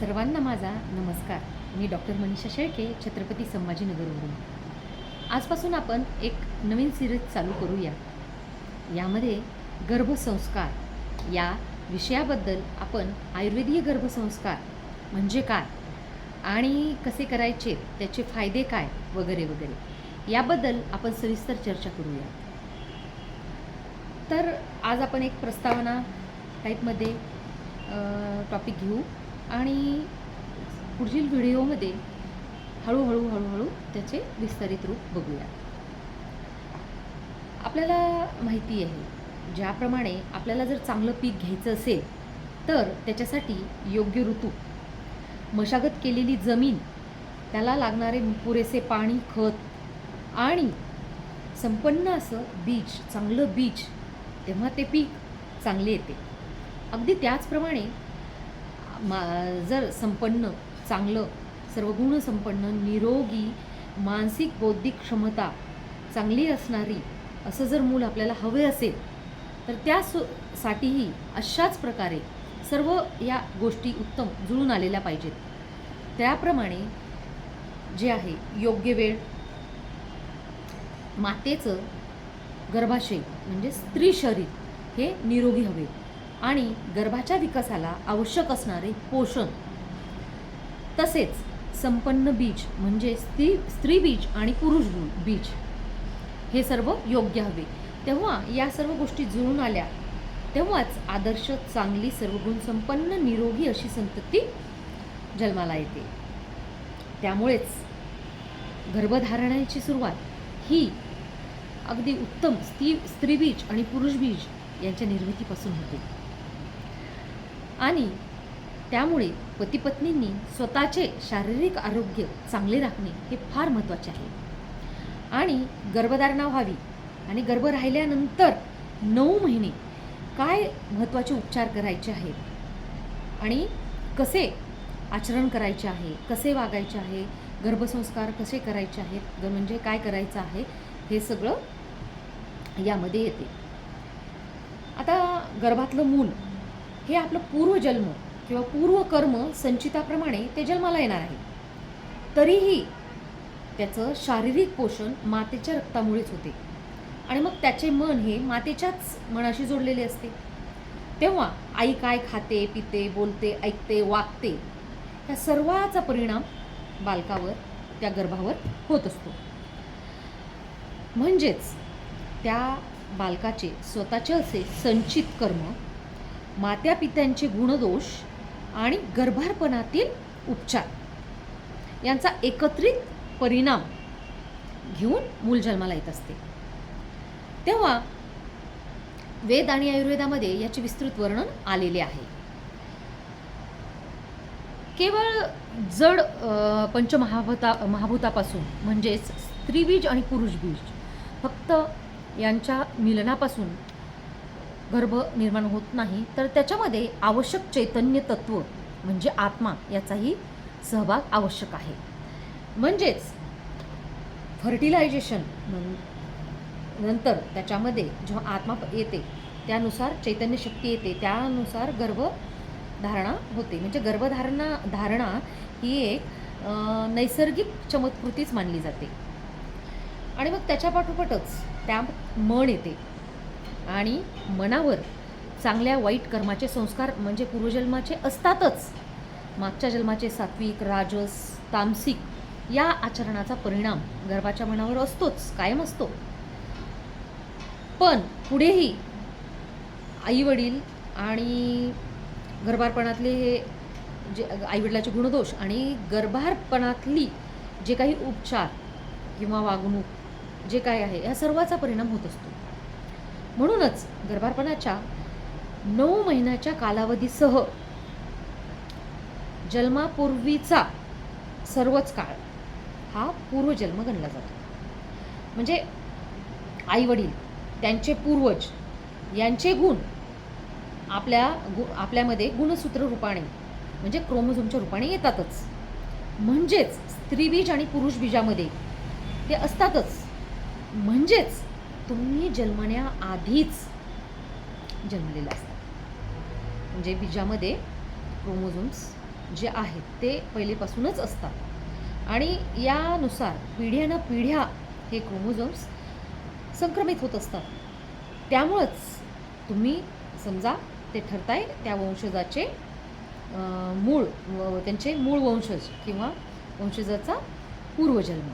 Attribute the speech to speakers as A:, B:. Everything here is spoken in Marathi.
A: सर्वांना माझा नमस्कार. मी डॉक्टर मनीषा शेळके छत्रपती संभाजीनगरवरून. आजपासून आपण एक नवीन सिरीज चालू करूया. यामध्ये गर्भसंस्कार या विषयाबद्दल आपण आयुर्वेदीय गर्भसंस्कार म्हणजे काय आणि कसे करायचे त्याचे फायदे काय वगैरे वगैरे याबद्दल आपण सविस्तर चर्चा करूया. तर आज आपण एक प्रस्तावना टाईपमध्ये टॉपिक घेऊ. आणि पुढील व्हिडिओमध्ये हळूहळू हळूहळू त्याचे विस्तारित रूप बघूया. आपल्याला माहिती आहे ज्याप्रमाणे आपल्याला जर चांगलं पीक घ्यायचं असेल तर त्याच्यासाठी योग्य ऋतू मशागत केलेली जमीन त्याला लागणारे पुरेसे पाणी खत आणि संपन्न असं बीज चांगलं बीज तेव्हा ते पीक चांगले येते. अगदी त्याचप्रमाणे मा जर संपन्न चांगलं सर्व गुणसंपन्न निरोगी मानसिक बौद्धिक क्षमता चांगली असणारी असं जर मूल आपल्याला हवे असेल तर त्या साठीही अशाच प्रकारे सर्व या गोष्टी उत्तम जुळून आलेल्या पाहिजेत. त्याप्रमाणे जे आहे योग्य वेळ मातेचं गर्भाशय म्हणजे स्त्री शरीर हे निरोगी हवे. आणि गर्भाच्या विकासाला आवश्यक असणारे पोषण. तसेच संपन्न बीज म्हणजे स्त्री स्त्री बीज आणि पुरुष बीज. हे सर्व योग्य हवे. तेव्हा या सर्व गोष्टी जुळून आल्या. तेव्हाच आदर्श चांगली सर्वगुण संपन्न निरोगी अशी संतती जन्माला येते. त्यामुळेच गर्भधारणाची सुरुवात ही अगदी उत्तम स्त्री स्त्रीबीज आणि पुरुष बीज यांच्या निर्मितीपासून होते. आणि त्यामुळे पतीपत्नींनी स्वतःचे शारीरिक आरोग्य चांगले राखणे हे फार महत्त्वाचे आहे. आणि गर्भधारणा व्हावी आणि गर्भ राहिल्यानंतर नऊ महिने काय महत्त्वाचे उपचार करायचे आहेत? आणि कसे आचरण करायचे आहे? कसे वागायचे आहे? गर्भसंस्कार कसे करायचे आहेत? म्हणजे काय करायचं आहे? हे सगळं यामध्ये येते. आता गर्भातलं मूल हे आपलं पूर्वजन्म किंवा पूर्वकर्म संचिताप्रमाणे ते जन्माला येणार आहे. तरीही त्याचं शारीरिक पोषण मातेच्या रक्तामुळेच होते. आणि मग त्याचे मन हे मातेच्याच मनाशी जोडलेले असते. तेव्हा आई काय खाते पिते बोलते ऐकते वागते ह्या सर्वाचा परिणाम बालकावर त्या गर्भावर होत असतो. म्हणजेच त्या बालकाचे स्वतःचे असे संचित कर्म मात्या पित्यांचे गुणदोष आणि गर्भारपणातील उपचार. यांचा एकत्रित परिणाम घेऊन मूल जन्माला येत असते. तेव्हा वेद आणि आयुर्वेदामध्ये याचे विस्तृत वर्णन आलेले आहे. केवळ जड पंचमहाभूता महाभूतापासून म्हणजेच स्त्रीबीज आणि पुरुषबीज फक्त यांच्या मिलनापासून गर्भ निर्माण होत नाही तर त्याच्यामध्ये आवश्यक चैतन्य तत्व म्हणजे आत्मा याचाही सहभाग आवश्यक आहे. म्हणजेच फर्टिलायझेशन नंतर त्याच्यामध्ये जेव्हा आत्मा येते त्यानुसार चैतन्य शक्ती येते त्यानुसार गर्भधारणा होते. म्हणजे गर्भधारणा धारणा ही एक नैसर्गिक चमत्कृतीच मानली जाते. आणि मग त्याच्या पाठोपाठच त्या मन येते. आणि मनावर चांगल्या वाईट कर्माचे संस्कार म्हणजे पूर्वजन्माचे असतातच. मागच्या जन्माचे सात्विक राजस तामसिक या आचरणाचा परिणाम गर्भाच्या मनावर असतोच कायम असतो. पण पुढेही आईवडील आणि गर्भारपणातले हे जे आईवडिलाचे गुणदोष आणि गर्भारपणातली जे काही उपचार किंवा वागणूक जे काय आहे या सर्वाचा परिणाम होत असतो. म्हणूनच गर्भारपणाच्या नऊ महिन्याच्या कालावधीसह जन्मापूर्वीचा सर्वच काळ हा पूर्वजन्म गणला जातो. म्हणजे आईवडील त्यांचे पूर्वज यांचे गुण आपल्या गु आपल्यामध्ये गुणसूत्र रूपाने म्हणजे क्रोमोझोमच्या रूपाने येतातच. म्हणजेच स्त्रीबीज आणि पुरुष बीजामध्ये ते असतातच. म्हणजेच तुम्ही जन्मण्याआधीच जन्मलेलं असतात. म्हणजे बीजामध्ये क्रोमोझोम्स जे आहेत ते पहिलेपासूनच असतात. आणि यानुसार पिढ्यानं पिढ्या हे क्रोमोझोम्स संक्रमित होत असतात. त्यामुळंच तुम्ही समजा ते ठरताय त्या वंशजाचे मूळ व त्यांचे मूळ वंशज किंवा वंशजाचा पूर्वजन्म.